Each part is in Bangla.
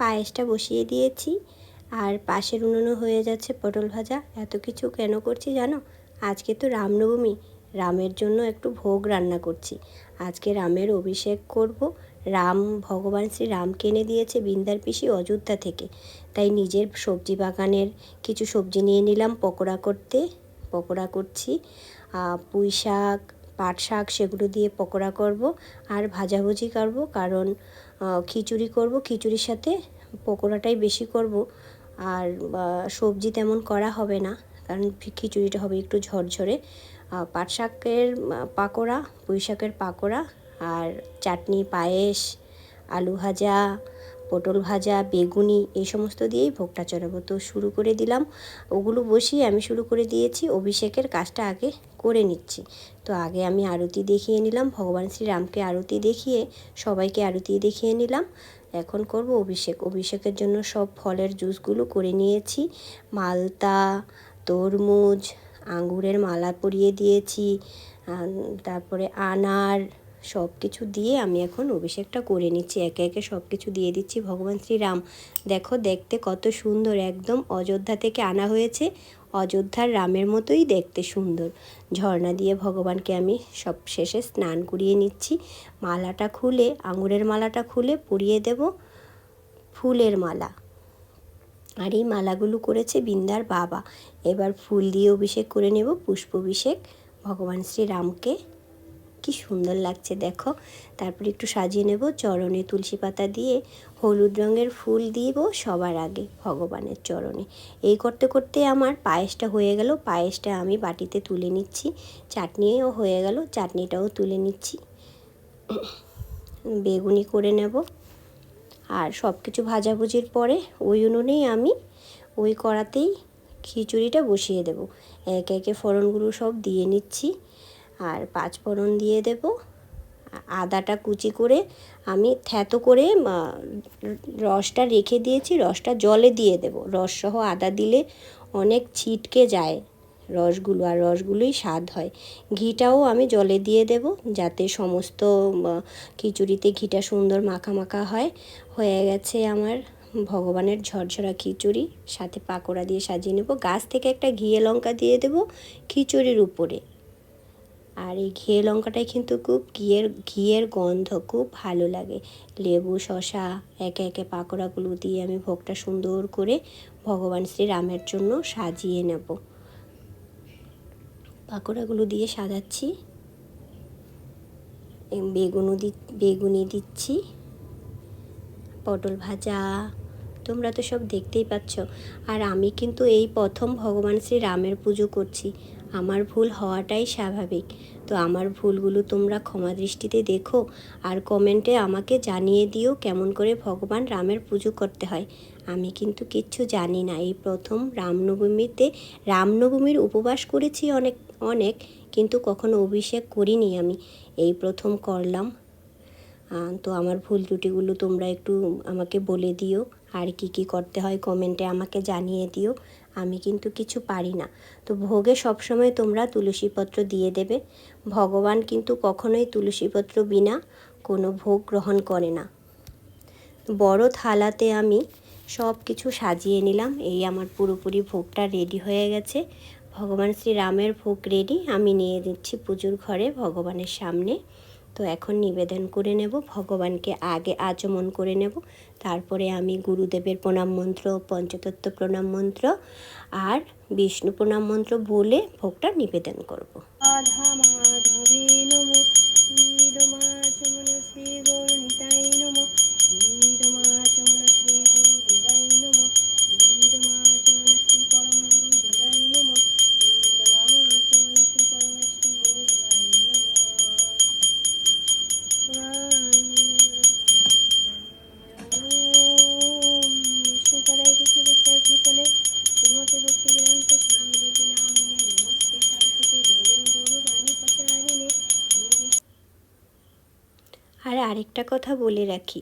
পায়েসটা বসিয়ে দিয়েছি। আর পাশের উনুনও হয়ে যাচ্ছে পটল ভাজা। এত কিছু কেন করছি জানো? আজকে তো রামনবমী। রামের জন্য একটু ভোগ রান্না করছি। আজকে রামের অভিষেক করব। রাম, ভগবান শ্রী রামকে এনে দিয়েছে বিন্দার পিসি অযোধ্যা থেকে। তাই নিজের সবজি বাগানের কিছু সবজি নিয়ে নিলাম পকোড়া করতে। পকোড়া করছি। পুঁই শাক পাট শাক সেগুলো দিয়ে পকোড়া করব আর ভাজাভুজি করব, কারণ খিচুড়ি করব। খিচুড়ির সাথে পকোড়াটাই বেশি করব। আর সবজি তেমন করা হবে না, কারণ খিচুড়িটা হবে একটু ঝরঝরে। পাট শাকের পাকোড়া, পুঁই শাকের পাকোড়া, আর চাটনি, পায়েস, আলু ভাজা পটল ভাজা, বেগুনি এই সমস্ত দিয়েই ভোগটা চড়াবো। তো শুরু করে দিলাম। ওগুলো বসিয়ে আমি শুরু করে দিয়েছি। অভিষেকের কাজটা আগে করে নিচ্ছি। তো আগে আমি আরতি দেখিয়ে নিলাম। ভগবান শ্রীরামকে আরতি দেখিয়ে, সবাইকে আরতি দেখিয়ে নিলাম। এখন করব অভিষেক। অভিষেকের জন্য সব ফলের জুসগুলো করে নিয়েছি। মালতা, তরমুজ, আঙ্গুরের মালা পরিয়ে দিয়েছি। তারপরে আনার সব কিছু দিয়ে আমি এখন অভিষেকটা করে নিচ্ছি। একে একে সব কিছু দিয়ে দিচ্ছি। ভগবান শ্রীরাম, দেখো দেখতে কত সুন্দর, একদম অযোধ্যা থেকে আনা হয়েছে। অযোধ্যার রামের মতোই দেখতে সুন্দর। ঝর্ণা দিয়ে ভগবানকে আমি সব শেষে স্নান করিয়ে নিচ্ছি। মালাটা খুলে, আঙুরের মালাটা খুলে পরিয়ে দেব। ফুলের মালা। আর এই মালাগুলো করেছে বিন্দার বাবা। এবার ফুল দিয়ে অভিষেক করে নেব, পুষ্প অভিষেক। ভগবান শ্রীরামকে কি সুন্দর লাগছে, দেখো। তারপরে একটু সাজিয়ে নেব, চরণে তুলসী পাতা দিয়ে, হলুদ রঙের ফুল দিব সবার আগে, ভগবানের চরণে। এই করতে করতে আমার পায়েসটা হয়ে গেল, পায়েসটা আমি বাটিতে তুলে নিচ্ছি, চাটনিও হয়ে গেল, চাটনিটাও তুলে নিচ্ছি। বেগুনি করে নেব। আর সব কিছু ভাজাভুজির পরে ওই উনুনেই আমি ওই কড়াতেই খিচুড়িটা বসিয়ে দেব। একে একে ফোড়নগুলো সব দিয়ে নিচ্ছি। আর পাঁচ ফোড়ন দিয়ে দেব। আদাটা কুচি করে আমি থ্যাতো করে রসটা রেখে দিয়েছি, রসটা জলে দিয়ে দেব। রসসহ আদা দিলে অনেক ছিটকে যায় রসগুলো আর রসগুলোই স্বাদ হয়। ঘিটাও আমি জলে দিয়ে দেব যাতে সমস্ত খিচুড়িতে ঘিটা সুন্দর মাখা মাখা হয়। হয়ে গেছে আমার ভগবানের ঝরঝরা খিচুড়ি। সাথে পাকোড়া দিয়ে সাজিয়ে নেব। গাছ থেকে একটা ঘিয়ে লঙ্কা দিয়ে দেব খিচুড়ির উপরে। আর এই ঘিয়ে লঙ্কাটাই কিন্তু খুব ঘিয়ের ঘিয়ের গন্ধ খুব ভালো লাগে। লেবু শশা একে একে পাকোড়াগুলো দিয়ে আমি ভোগটা সুন্দর করে ভগবান শ্রীরামের জন্য সাজিয়ে নেব। পাকোড়াগুলো দিয়ে সাজাচ্ছি। বেগুনও দি বেগুনি দিচ্ছি। পটল ভাজা, তোমরা তো সব দেখতেই পাচ্ছ। আর আমি কিন্তু এই প্রথম ভগবান শ্রী রামের পুজো করছি। আমার ভুল হওয়াটাই স্বাভাবিক। তো আমার ভুলগুলো তোমরা ক্ষমা দৃষ্টিতে দেখো আর কমেন্টে আমাকে জানিয়ে দিও কেমন করে ভগবান রামের পুজো করতে হয়। আমি কিন্তু কিচ্ছু জানি না। এই প্রথম রামনবমীতে রামনবমীর উপবাস করেছি অনেক অনেক, কিন্তু কখনো অভিষেক করিনি আমি। এই প্রথম করলাম। তো আমার ভুল ত্রুটিগুলো তোমরা একটু আমাকে বলে দিও। আর কি কি করতে হয় কমেন্টে আমাকে জানিয়ে দিও। আমি কিন্তু কিছু পারি না। তো ভোগে সবসময় তোমরা তুলসীপত্র দিয়ে দেবে। ভগবান কিন্তু কখনোই তুলসীপত্র বিনা কোনো ভোগ গ্রহণ করে না। বড় থালাতে আমি সব কিছু সাজিয়ে নিলাম। এই আমার পুরোপুরি ভোগটা রেডি হয়ে গেছে। ভগবান শ্রী রামের ভোগ রেডি আমি নিয়ে দিচ্ছি পুজোর ঘরে ভগবানের সামনে। তো এখন নিবেদন করে নেব, ভগবানকে আগে আচমন করে নেব। তারপরে আমি গুরুদেবের প্রণাম মন্ত্র, পঞ্চতত্ত্ব প্রণাম মন্ত্র আর বিষ্ণু প্রণাম মন্ত্র বলে ভোগটা নিবেদন করব। श्रीगुरुभ्यो আর আরেকটা কথা বলে রাখি,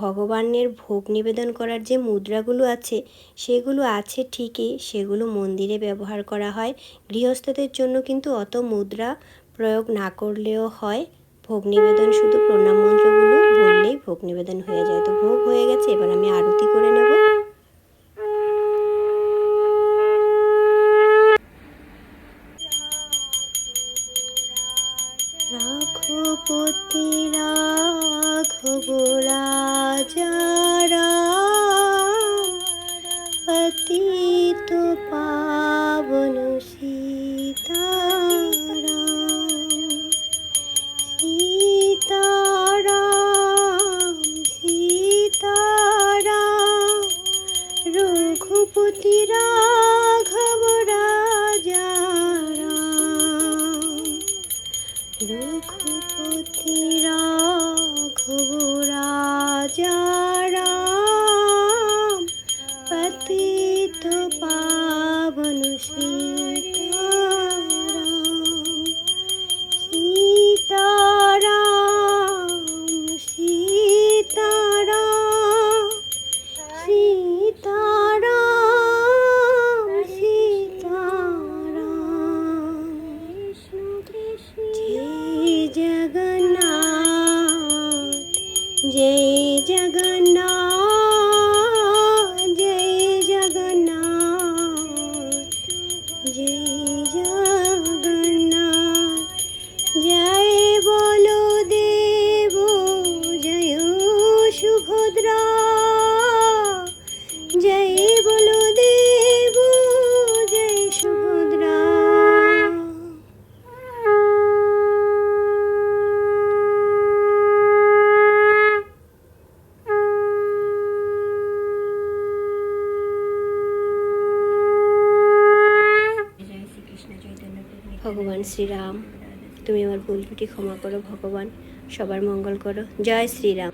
ভগবানের ভোগ নিবেদন করার যে মুদ্রাগুলো আছে, সেগুলো আছে ঠিকই, সেগুলো মন্দিরে ব্যবহার করা হয়। গৃহস্থদের জন্য কিন্তু অত মুদ্রা প্রয়োগ না করলেও হয়। ভোগ নিবেদন শুধু প্রণাম মন্ত্রগুলো বললেই ভোগ নিবেদন হয়ে যায়। তো ভোগ হয়ে গেছে, এবার আমি আরতি করে 家家。রঘুপতি রাঘব রাজারা ভগবান শ্রীরাম। তুমি আমার ভুলটুটি ক্ষমা করো ভগবান সবার মঙ্গল করো। জয় শ্রীরাম।